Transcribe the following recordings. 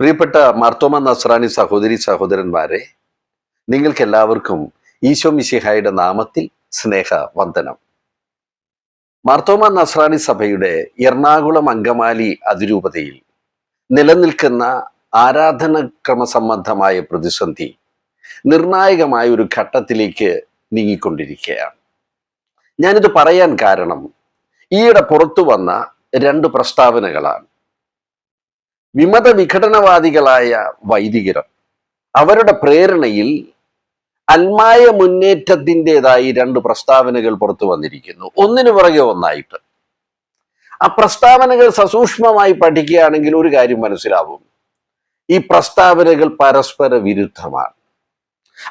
പ്രിയപ്പെട്ട മാർത്തോമ നസ്രാണി സഹോദരി സഹോദരന്മാരെ നിങ്ങൾക്കെല്ലാവർക്കും ഈശോ മിശിഹായുടെ നാമത്തിൽ സ്നേഹ വന്ദനം മാർത്തോമ നസ്രാണി സഭയുടെ എറണാകുളം അങ്കമാലി അതിരൂപതയിൽ നിലനിൽക്കുന്ന ആരാധനക്രമ സംബന്ധമായ പ്രതിസന്ധി നിർണായകമായ ഒരു ഘട്ടത്തിലേക്ക് നീങ്ങിക്കൊണ്ടിരിക്കുകയാണ്. ഞാനിത് പറയാൻ കാരണം ഈയിടെ പുറത്തു വന്ന രണ്ട് പ്രസ്താവനകളാണ്. വിമത വിഘടനവാദികളായ വൈദികർ അവരുടെ പ്രേരണയിൽ അൽമായ മുന്നേറ്റത്തിന്റെതായി രണ്ട് പ്രസ്താവനകൾ പുറത്തു വന്നിരിക്കുന്നു. ഒന്നിനു പുറകെ ഒന്നായിട്ട്. ആ പ്രസ്താവനകൾ സസൂക്ഷ്മമായി പഠിക്കുകയാണെങ്കിൽ ഒരു കാര്യം മനസ്സിലാവും. ഈ പ്രസ്താവനകൾ പരസ്പര വിരുദ്ധമാണ്.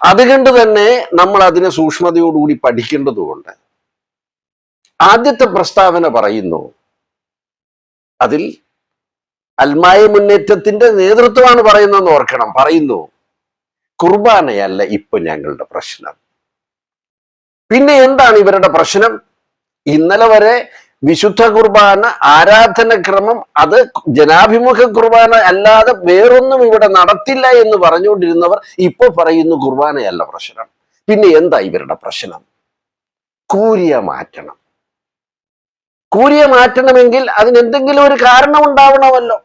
അതുകൊണ്ട് തന്നെ നമ്മൾ അതിനെ സൂക്ഷ്മതയോടുകൂടി പഠിക്കേണ്ടതുകൊണ്ട് ആദ്യത്തെ പ്രസ്താവന പറയുന്നു അതിൽ അൽമായ മുന്നേറ്റത്തിന്റെ നേതൃത്വമാണ് പറയുന്നതെന്ന് ഓർക്കണം. പറയുന്നു കുർബാനയല്ല ഇപ്പൊ ഞങ്ങളുടെ പ്രശ്നം. പിന്നെ എന്താണ് ഇവരുടെ പ്രശ്നം? ഇന്നലെ വരെ വിശുദ്ധ കുർബാന ആരാധനക്രമം അത് ജനാഭിമുഖ കുർബാന അല്ലാതെ വേറൊന്നും ഇവിടെ നടത്തില്ല എന്ന് പറഞ്ഞുകൊണ്ടിരുന്നവർ ഇപ്പൊ പറയുന്നു കുർബാനയല്ല പ്രശ്നം. പിന്നെ എന്താ ഇവരുടെ പ്രശ്നം? കൂരിയ മാറ്റണം. കൂരിയ മാറ്റണമെങ്കിൽ അതിന് എന്തെങ്കിലും ഒരു കാരണം ഉണ്ടാവണമല്ലോ.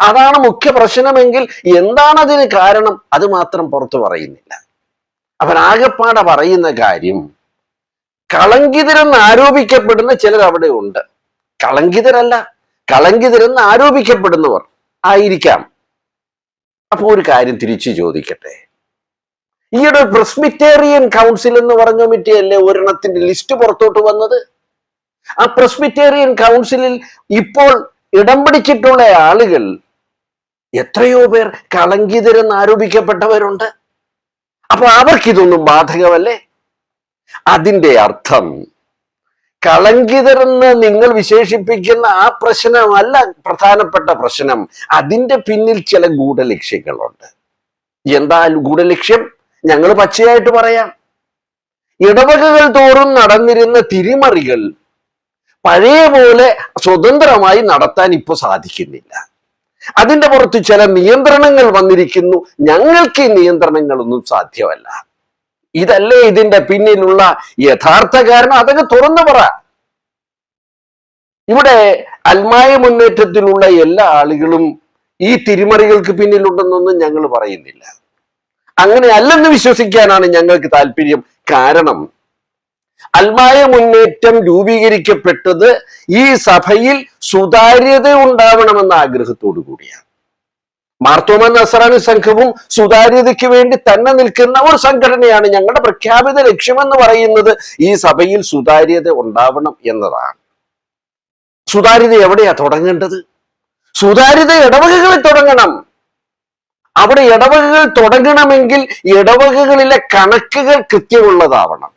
അതാണ് മുഖ്യ പ്രശ്നമെങ്കിൽ എന്താണ് അതിന് കാരണം? അത് മാത്രം പുറത്തു പറയുന്നില്ല. അവൻ ആകെപ്പാടെ പറയുന്ന കാര്യം കളങ്കിതരെന്ന് ആരോപിക്കപ്പെടുന്ന ചിലർ അവിടെ ഉണ്ട്. കളങ്കിതരല്ല കളങ്കിതരെന്ന് ആരോപിക്കപ്പെടുന്നവർ ആയിരിക്കാം. അപ്പോ ഒരു കാര്യം തിരിച്ചു ചോദിക്കട്ടെ. ഈയിടെ പ്രസ്മിറ്റേറിയൻ കൗൺസിൽ എന്ന് പറഞ്ഞ മിറ്റിയല്ലേ ഒരെണ്ണത്തിന്റെ ലിസ്റ്റ് പുറത്തോട്ട് വന്നത്? ആ പ്രസ്മിറ്റേറിയൻ കൗൺസിലിൽ ഇപ്പോൾ ഇടം പിടിച്ചിട്ടുള്ള ആളുകൾ എത്രയോ പേർ കളങ്കിതരെന്ന് ആരോപിക്കപ്പെട്ടവരുണ്ട്. അപ്പൊ അവർക്കിതൊന്നും ബാധകമല്ലേ? അതിന്റെ അർത്ഥം കളങ്കിതരെന്ന് നിങ്ങൾ വിശേഷിപ്പിക്കുന്ന ആ പ്രശ്നമല്ല പ്രധാനപ്പെട്ട പ്രശ്നം. അതിന്റെ പിന്നിൽ ചില ഗൂഢലക്ഷ്യങ്ങളുണ്ട്. എന്താ ഗൂഢലക്ഷ്യം? ഞങ്ങൾ പച്ചയായിട്ട് പറയാം. ഇടവകകൾ തോറും നടന്നിരുന്ന തിരിമറികൾ പഴയ പോലെ സ്വതന്ത്രമായി നടത്താൻ ഇപ്പൊ സാധിക്കുന്നില്ല. അതിന്റെ പുറത്ത് ചില നിയന്ത്രണങ്ങൾ വന്നിരിക്കുന്നു. ഞങ്ങൾക്ക് ഈ നിയന്ത്രണങ്ങളൊന്നും സാധ്യമല്ല. ഇതല്ലേ ഇതിന്റെ പിന്നിലുള്ള യഥാർത്ഥ കാരണം? അതൊക്കെ തുറന്നു പറ. ഇവിടെ അൽമായ മുന്നേറ്റത്തിലുള്ള എല്ലാ ആളുകളും ഈ തിരിമറികൾക്ക് പിന്നിലുണ്ടെന്നൊന്നും ഞങ്ങൾ പറയുന്നില്ല. അങ്ങനെ അല്ലെന്ന് വിശ്വസിക്കാനാണ് ഞങ്ങൾക്ക് താല്പര്യം. കാരണം അൽമായ മുന്നേറ്റം രൂപീകരിക്കപ്പെട്ടത് ഈ സഭയിൽ സുതാര്യത ഉണ്ടാവണമെന്ന ആഗ്രഹത്തോടു കൂടിയാണ്. മാർത്തോമ നസറാണി സംഘവും സുതാര്യതയ്ക്ക് വേണ്ടി തന്നെ നിൽക്കുന്ന ഒരു സംഘടനയാണ് ഞങ്ങളുടെ പ്രഖ്യാപിത ലക്ഷ്യമെന്ന് പറയുന്നത് ഈ സഭയിൽ സുതാര്യത ഉണ്ടാവണം എന്നതാണ്. സുതാര്യത എവിടെയാ തുടങ്ങേണ്ടത്? സുതാര്യത ഇടവകകളിൽ തുടങ്ങണം. അവിടെ ഇടവകകൾ തുടങ്ങണമെങ്കിൽ ഇടവകകളിലെ കണക്കുകൾ കൃത്യമുള്ളതാവണം.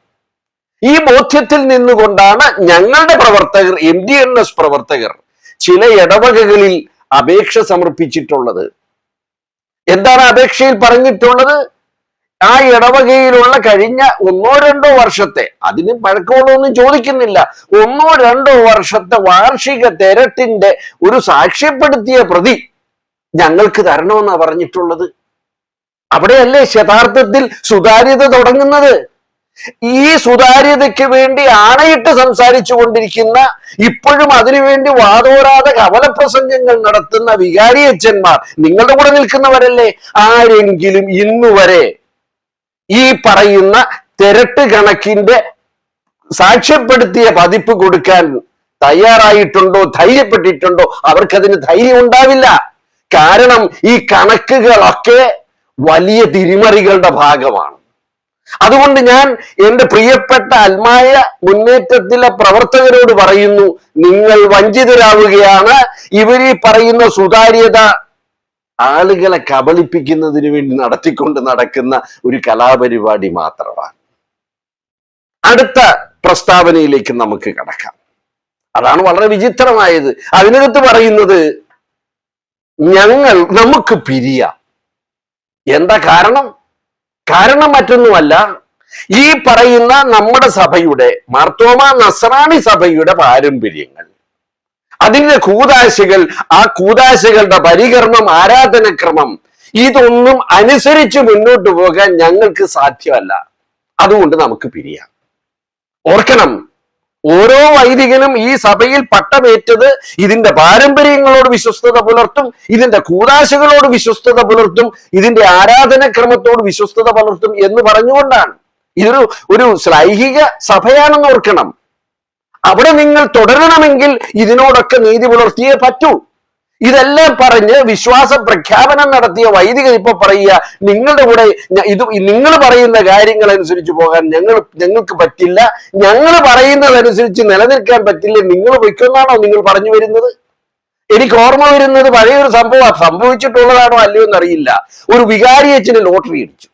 ഈ ബോധ്യത്തിൽ നിന്നുകൊണ്ടാണ് ഞങ്ങളുടെ പ്രവർത്തകർ എം ഡി എൻ എസ് പ്രവർത്തകർ ചില ഇടവകകളിൽ അപേക്ഷ സമർപ്പിച്ചിട്ടുള്ളത്. എന്താണ് അപേക്ഷയിൽ പറഞ്ഞിട്ടുള്ളത്? ആ ഇടവകയിലുള്ള കഴിഞ്ഞ ഒന്നോ രണ്ടോ വർഷത്തെ അതിന് പഴക്കമുള്ളൊന്നും ചോദിക്കുന്നില്ല ഒന്നോ രണ്ടോ വർഷത്തെ വാർഷിക തെരട്ടിന്റെ ഒരു സാക്ഷ്യപ്പെടുത്തിയ പ്രതി ഞങ്ങൾക്ക് തരണമെന്നാണ് പറഞ്ഞിട്ടുള്ളത്. അവിടെയല്ലേ യഥാർത്ഥത്തിൽ സുതാര്യത തുടങ്ങുന്നത്? ഈ സുതാര്യതയ്ക്ക് വേണ്ടി ആണയിട്ട് സംസാരിച്ചു കൊണ്ടിരിക്കുന്ന ഇപ്പോഴും അതിനുവേണ്ടി വാതോരാതെ കവലപ്രസംഗങ്ങൾ നടത്തുന്ന വികാരിയച്ഛന്മാർ നിങ്ങളുടെ കൂടെ നിൽക്കുന്നവരല്ലേ? ആരെങ്കിലും ഇന്നുവരെ ഈ പറയുന്ന തിരട്ട് കണക്കിന്റെ സാക്ഷ്യപ്പെടുത്തിയ പതിപ്പ് കൊടുക്കാൻ തയ്യാറായിട്ടുണ്ടോ ധൈര്യപ്പെട്ടിട്ടുണ്ടോ? അവർക്കതിന് ധൈര്യം ഉണ്ടാവില്ല. കാരണം ഈ കണക്കുകളൊക്കെ വലിയ തിരിമറികളുടെ ഭാഗമാണ്. അതുകൊണ്ട് ഞാൻ എന്റെ പ്രിയപ്പെട്ട അൽമായ മുന്നേറ്റത്തിലെ പ്രവർത്തകരോട് പറയുന്നു നിങ്ങൾ വഞ്ചിതരാവുകയാണ്. ഇവർ പറയുന്ന സുതാര്യത ആളുകളെ കബളിപ്പിക്കുന്നതിന് വേണ്ടി നടത്തിക്കൊണ്ട് നടക്കുന്ന ഒരു കലാപരിപാടി മാത്രമാണ്. അടുത്ത പ്രസ്താവനയിലേക്ക് നമുക്ക് കടക്കാം. അതാണ് വളരെ വിചിത്രമായത്. അതിനകത്ത് പറയുന്നത് ഞങ്ങൾ നമുക്ക് പിരിയാം. എന്താ കാരണം? കാരണം മറ്റൊന്നുമല്ല ഈ പറയുന്ന നമ്മുടെ സഭയുടെ മാർത്തോമ നസ്രാണി സഭയുടെ പാരമ്പര്യങ്ങൾ. അതിന്റെ കൂതാശകൾ ആ കൂതാശകളുടെ പരികർമ്മം ആരാധനക്രമം ഇതൊന്നും അനുസരിച്ച് മുന്നോട്ട് പോകാൻ ഞങ്ങൾക്ക് സാധ്യമല്ല. അതുകൊണ്ട് നമുക്ക് പിരിയാം. ഓർക്കണം ഓരോ വൈദികനും ഈ സഭയിൽ പട്ടമേറ്റത് ഇതിന്റെ പാരമ്പര്യങ്ങളോട് വിശ്വസ്തത പുലർത്തും ഇതിന്റെ കൂതാശകളോട് വിശ്വസ്തത പുലർത്തും ഇതിന്റെ ആരാധനക്രമത്തോട് വിശ്വസ്തത പുലർത്തും എന്ന് പറഞ്ഞുകൊണ്ടാണ്. ഇതൊരു ഒരു ശ്ലൈഹിക സഭയാണെന്ന് ഓർക്കണം. അവിടെ നിങ്ങൾ തുടരണമെങ്കിൽ ഇതിനോടൊക്കെ നീതി പുലർത്തിയേ പറ്റൂ. ഇതെല്ലാം പറഞ്ഞ് വിശ്വാസ പ്രഖ്യാപനം നടത്തിയ വൈദികർ ഇപ്പൊ പറയുക നിങ്ങളുടെ കൂടെ ഇത് നിങ്ങൾ പറയുന്ന കാര്യങ്ങൾ അനുസരിച്ച് പോകാൻ ഞങ്ങൾ ഞങ്ങൾക്ക് പറ്റില്ല. ഞങ്ങൾ പറയുന്നതനുസരിച്ച് നിലനിൽക്കാൻ പറ്റില്ല. നിങ്ങൾ വയ്ക്കുന്നതാണോ നിങ്ങൾ പറഞ്ഞു വരുന്നത്? എനിക്ക് ഓർമ്മ വരുന്നത് പഴയൊരു സംഭവം സംഭവിച്ചിട്ടുള്ളതാണോ അല്ലയോ എന്നറിയില്ല. ഒരു വികാരി അച്ഛന് ലോട്ടറി അടിച്ചു.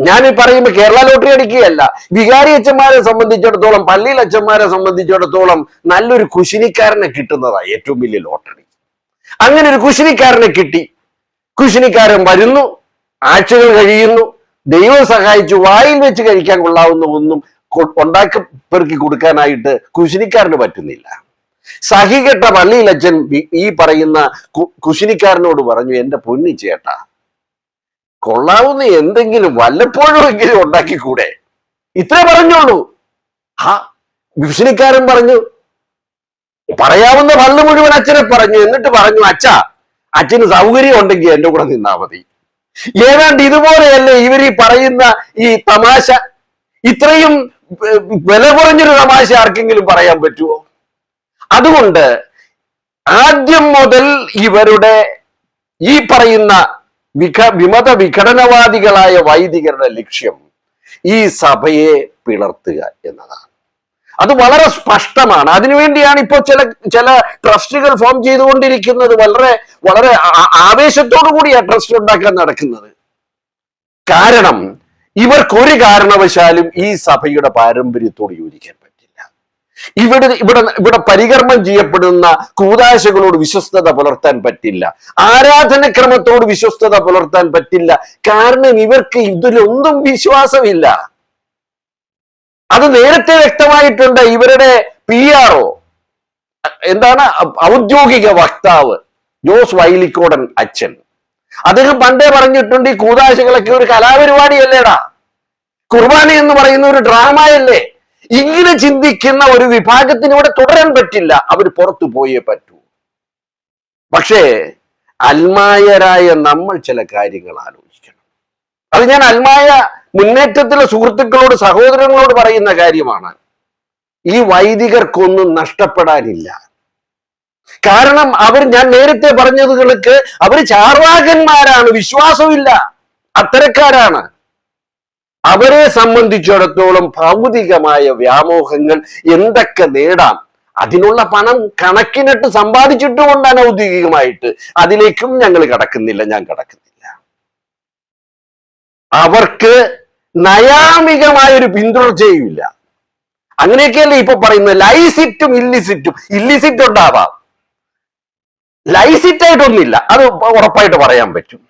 ഞാൻ ഈ പറയുമ്പോൾ കേരള ലോട്ടറി അടിക്കുകയല്ല. വികാരി അച്ഛന്മാരെ സംബന്ധിച്ചിടത്തോളം പള്ളിയിൽ അച്ഛന്മാരെ സംബന്ധിച്ചിടത്തോളം നല്ലൊരു കുശിനിക്കാരനെ കിട്ടുന്നതാണ് ഏറ്റവും വലിയ ലോട്ടറി. അങ്ങനെ ഒരു കുശിനിക്കാരനെ കിട്ടി. കുശിനിക്കാരൻ വരുന്നു ആഴ്ചകൾ കഴിയുന്നു ദൈവം സഹായിച്ചു വായിൽ വെച്ച് കഴിക്കാൻ കൊള്ളാവുന്ന ഒന്നും ഉണ്ടാക്കി പെറുക്കി കൊടുക്കാനായിട്ട് കുശിനിക്കാരന് പറ്റുന്നില്ല. സഹികെട്ട പള്ളിയിലച്ഛൻ ഈ- പറയുന്ന കുശിനിക്കാരനോട് പറഞ്ഞു എന്റെ പൊന്നി ചേട്ടാ കൊള്ളാവുന്ന എന്തെങ്കിലും വല്ലപ്പോഴും എങ്കിലും ഉണ്ടാക്കിക്കൂടെ? ഇത്രേ പറഞ്ഞോളൂ ആ ഭീഷണിക്കാരൻ പറഞ്ഞു പറയാവുന്ന പള്ളു മുഴുവൻ അച്ഛനെ പറഞ്ഞു. എന്നിട്ട് പറഞ്ഞു അച്ഛ അച്ഛന് സൗകര്യം ഉണ്ടെങ്കിൽ എന്റെ കൂടെ നിന്നാ മതി. ഏതാണ്ട് ഇതുപോലെയല്ലേ ഇവർ ഈ പറയുന്ന ഈ തമാശ? ഇത്രയും വില കുറഞ്ഞൊരു തമാശ ആർക്കെങ്കിലും പറയാൻ പറ്റുമോ അതുകൊണ്ട് ആദ്യം മുതൽ ഇവരുടെ ഈ പറയുന്ന വിഘ വിമത വിഘടനവാദികളായ വൈദികരുടെ ലക്ഷ്യം ഈ സഭയെ പിളർത്തുക എന്നതാണ്. അത് വളരെ സ്പഷ്ടമാണ്. അതിനുവേണ്ടിയാണ് ഇപ്പോൾ ചില ചില ട്രസ്റ്റുകൾ ഫോം ചെയ്തുകൊണ്ടിരിക്കുന്നത്. വളരെ വളരെ ആവേശത്തോടു കൂടി കൂടിയാണ് ട്രസ്റ്റ് ഉണ്ടാക്കാൻ നടക്കുന്നത്. കാരണം ഇവർക്ക് ഒരു കാരണവശാലും ഈ സഭയുടെ പാരമ്പര്യത്തോട് യോജിക്കാൻ ഇവിടെ ഇവിടെ ഇവിടെ പരികർമ്മം ചെയ്യപ്പെടുന്ന കൂതാശകളോട് വിശ്വസ്തത പുലർത്താൻ പറ്റില്ല. ആരാധനക്രമത്തോട് വിശ്വസ്തത പുലർത്താൻ പറ്റില്ല. കാരണം ഇവർക്ക് ഇതിലൊന്നും വിശ്വാസമില്ല. അത് നേരത്തെ വ്യക്തമായിട്ടുണ്ട് ഇവരുടെ പി ആർ ഒ എന്താണ്? ഔദ്യോഗിക വക്താവ് ജോസ് വൈലിക്കോടൻ അച്ഛൻ. അദ്ദേഹം പണ്ടേ പറഞ്ഞിട്ടുണ്ട് ഈ കൂതാശകളൊക്കെ ഒരു കലാപരിപാടിയല്ലേടാ. കുർബാന എന്ന് പറയുന്ന ഒരു ഡ്രാമയല്ലേ? ഇങ്ങനെ ചിന്തിക്കുന്ന ഒരു വിഭാഗത്തിന് ഇവിടെ തുടരാൻ പറ്റില്ല. അവർ പുറത്തു പോയേ പറ്റൂ. പക്ഷേ അൽമായരായ നമ്മൾ ചില കാര്യങ്ങൾ ആലോചിക്കണം. അത് ഞാൻ അൽമായ മുന്നേറ്റത്തിലെ സുഹൃത്തുക്കളോട് സഹോദരങ്ങളോട് പറയുന്ന കാര്യമാണ്. ഈ വൈദികർക്കൊന്നും നഷ്ടപ്പെടാനില്ല. കാരണം അവർ ഞാൻ നേരത്തെ പറഞ്ഞതുകൾക്ക് അവർ ചാർവാകന്മാരാണ് വിശ്വാസമില്ല. അത്തരക്കാരാണ്. അവരെ സംബന്ധിച്ചിടത്തോളം ഭൗതികമായ വ്യാമോഹങ്ങൾ എന്തൊക്കെ നേടാം? അതിനുള്ള പണം കണക്കിനിട്ട് സമ്പാദിച്ചിട്ടുകൊണ്ട് അനൗദ്യോഗികമായിട്ട് അതിലേക്കും ഞങ്ങൾ കടക്കുന്നില്ല ഞാൻ കടക്കുന്നില്ല. അവർക്ക് നയാമികമായ ഒരു അങ്ങനെയൊക്കെയല്ലേ ഇപ്പൊ പറയുന്നത്? ലൈസിറ്റും ഇല്ലിസിറ്റും. ഇല്ലിസിറ്റ് ഉണ്ടാവാം. ലൈസിറ്റ് ആയിട്ടൊന്നുമില്ല അത് ഉറപ്പായിട്ട് പറയാൻ പറ്റും.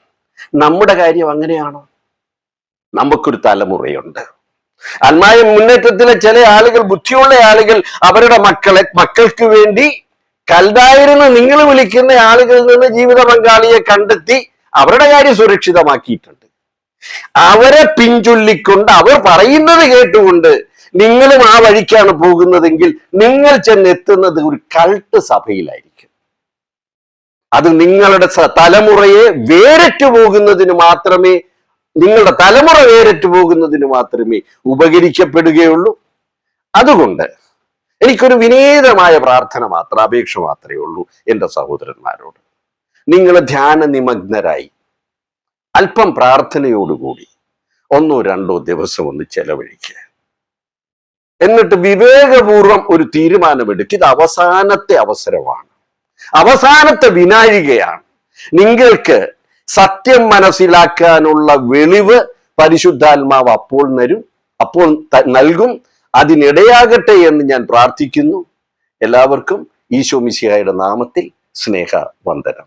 നമ്മുടെ കാര്യം അങ്ങനെയാണോ? നമുക്കൊരു തലമുറയുണ്ട്. ആത്മായ മുന്നേറ്റത്തിലെ ചില ആളുകൾ ബുദ്ധിയുള്ള ആളുകൾ അവരുടെ മക്കളെ മക്കൾക്ക് വേണ്ടി കല്ലായിരുന്നു നിങ്ങൾ വിളിക്കുന്ന ആളുകളിൽ നിന്ന് ജീവിത പങ്കാളിയെ കണ്ടെത്തി അവരുടെ കാര്യം സുരക്ഷിതമാക്കിയിട്ടുണ്ട്. അവരെ പിഞ്ചൊല്ലിക്കൊണ്ട് അവർ പറയുന്നത് കേട്ടുകൊണ്ട് നിങ്ങളും ആ വഴിക്കാണ് പോകുന്നതെങ്കിൽ നിങ്ങൾ ചെന്നെത്തുന്നത് ഒരു കൾട്ട് സഭയിലായിരിക്കും. അത് നിങ്ങളുടെ തലമുറയെ വേറിട്ടു പോകുന്നതിന് മാത്രമേ നിങ്ങളുടെ തലമുറ വേരറ്റു പോകുന്നതിന് മാത്രമേ ഉപകരിക്കപ്പെടുകയുള്ളൂ. അതുകൊണ്ട് എനിക്കൊരു വിനീതമായ പ്രാർത്ഥന മാത്ര അപേക്ഷ മാത്രമേ ഉള്ളൂ എന്റെ സഹോദരന്മാരോട്. നിങ്ങൾ ധ്യാന നിമഗ്നരായി. അല്പം പ്രാർത്ഥനയോടുകൂടി ഒന്നോ രണ്ടോ ദിവസം ഒന്ന് ചെലവഴിക്കുക. എന്നിട്ട് വിവേകപൂർവം ഒരു തീരുമാനമെടുക്കുക. ഇത് അവസാനത്തെ അവസരമാണ്. അവസാനത്തെ വിനായികയാണ് നിങ്ങൾക്ക് സത്യം മനസ്സിലാക്കാനുള്ള വെളിവ് പരിശുദ്ധാത്മാവ് അപ്പോൾ നരും അപ്പോൾ നൽകും. അതിനിടയാകട്ടെ എന്ന് ഞാൻ പ്രാർത്ഥിക്കുന്നു. എല്ലാവർക്കും ഈശോ മിശിഹായുടെ നാമത്തിൽ സ്നേഹ വന്ദനം